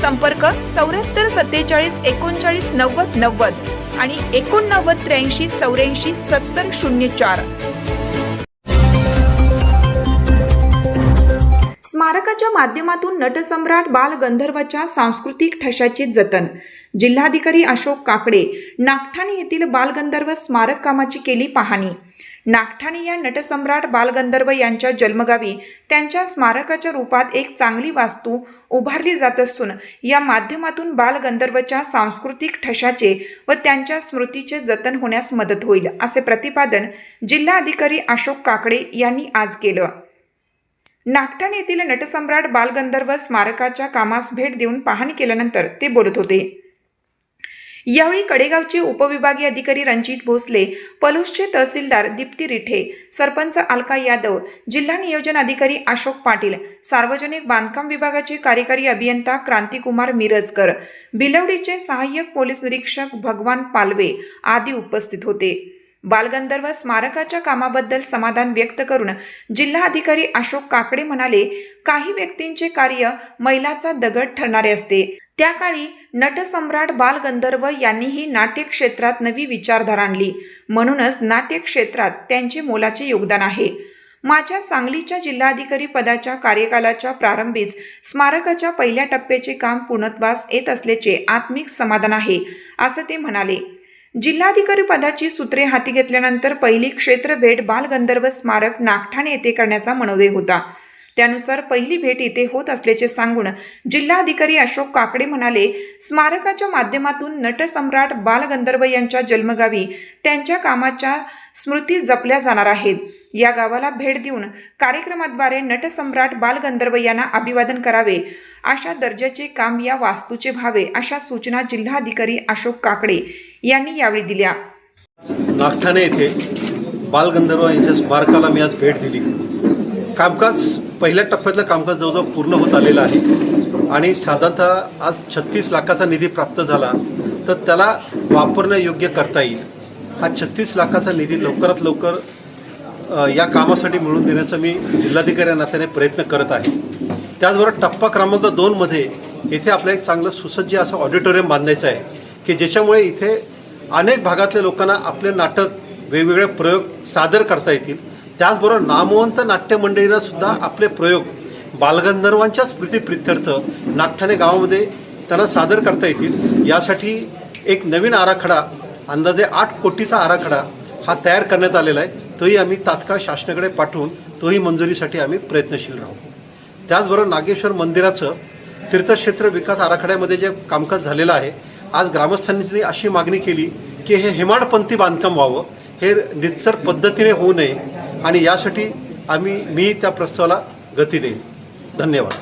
संपर्क चौऱ्याहत्तर सत्तेचाळीस एकोणचाळीस नव्वद नव्वद आणि एकोणनव्वद त्र्याऐंशी चौऱ्याऐंशी सत्तर शून्य चार. स्मारकाच्या माध्यमातून नटसम्राट बाल गंधर्वाच्या सांस्कृतिक ठशाचे जतन. जिल्हाधिकारी अशोक काकडे नागठाणे येथील बालगंधर्व स्मारक कामाची केली पाहणी. नागठाणे या नटसम्राट बालगंधर्व यांच्या जन्मगावी त्यांच्या स्मारकाच्या रूपात एक चांगली वास्तू उभारली जात असून या माध्यमातून बालगंधर्वच्या सांस्कृतिक ठशाचे व त्यांच्या स्मृतीचे जतन होण्यास मदत होईल असे प्रतिपादन जिल्हाधिकारी अशोक काकडे यांनी आज केलं. नागठाण येथील नटसम्राट बालगंधर्व स्मारकाच्या कामास भेट देऊन पाहणी केल्यानंतर ते बोलत होते. यावेळी कडेगावचे उपविभागीय अधिकारी रणजित भोसले पलूसचे तहसीलदार दीप्ती रिठे सरपंच अलका यादव जिल्हा नियोजन अधिकारी अशोक पाटील सार्वजनिक बांधकाम विभागाचे कार्यकारी अभियंता क्रांतिकुमार मिरजकर बिलवडीचे सहाय्यक पोलीस निरीक्षक भगवान पालवे आदी उपस्थित होते. बालगंधर्व स्मारकाच्या कामाबद्दल समाधान व्यक्त करून जिल्हाधिकारी अशोक काकडे म्हणाले काही व्यक्तींचे कार्य मैलाचा दगड ठरणारे असते. त्या काळी नटसम्राट बालगंधर्व यांनीही नाट्यक्षेत्रात नवी विचारधारा आणली. म्हणूनच नाट्यक्षेत्रात त्यांचे मोलाचे योगदान आहे. माझ्या सांगलीच्या जिल्हाधिकारी पदाच्या कार्यकालाच्या प्रारंभीच स्मारकाच्या पहिल्या टप्प्याचे काम पूर्णत्वास येत असल्याचे आत्मिक समाधान आहे असं ते म्हणाले. जिल्हाधिकारी पदाची सूत्रे हाती घेतल्यानंतर पहिली क्षेत्र भेट बालगंधर्व स्मारक नागठाणे येथे करण्याचा मनोदय होता. त्यानुसार पहिली भेट इथे होत असल्याचे सांगून जिल्हाधिकारी अशोक काकडे म्हणाले स्मारकाच्या माध्यमातून नटसम्राट बालगंधर्व यांच्या जन्मगावी त्यांच्या कामाच्या स्मृती जपल्या जाणार आहेत. या गावाला भेट देऊन कार्यक्रमाद्वारे नटसम्राट बालगंधर्व यांना अभिवादन करावे. अशा दर्जाचे काम या वास्तूचे व्हावे अशा सूचना जिल्हाधिकारी अशोक काकडे यांनी यावेळी दिल्या. नागठाणे येथे बालगंधर्व यांच्या स्मारकाला मी आज भेट दिली. कामकाज पहिल्या टप्प्यातलं कामकाज जवळजवळ पूर्ण होत आलेलं आहे. आणि साधारणतः आज छत्तीस लाखाचा निधी प्राप्त झाला तर त्याला वापरणं योग्य करता येईल. हा छत्तीस लाखाचा निधी लवकरात लवकर या कामासाठी मिळवून देण्याचा मी जिल्हाधिकारी नात्याने प्रयत्न करत आहे. त्याचबरोबर टप्पा क्रमांक दोनमध्ये येथे आपलं एक चांगलं सुसज्ज असं ऑडिटोरियम बांधायचं आहे की ज्याच्यामुळे इथे अनेक भागातल्या लोकांना आपले नाटक वेगवेगळे प्रयोग सादर करता येतील. त्याचबरोबर नामवंत नाट्य मंडळीनं सुद्धा आपले प्रयोग बालगंधर्वांच्या स्मृतीप्रित्यर्थ नागठाणे गावामध्ये त्यांना सादर करता येतील. यासाठी एक नवीन आराखडा अंदाजे आठ कोटीचा आराखडा हा तयार करण्यात आलेला आहे. तोही आम्ही तात्काळ शासनाकडे पाठवून तोही मंजुरीसाठी आम्ही प्रयत्नशील राहू. त्याचबरोबर नागेश्वर मंदिराचं तीर्थक्षेत्र विकास आराखड्यामध्ये जे कामकाज झालेलं आहे आज ग्रामस्थांनी अशी मागणी केली की हे हेमाडपंथी बांधकाम व्हावं. हे निश्चर पद्धतीने होऊ नये. आणि यासाठी आम्ही मी त्या प्रस्तावाला गती देईन. धन्यवाद.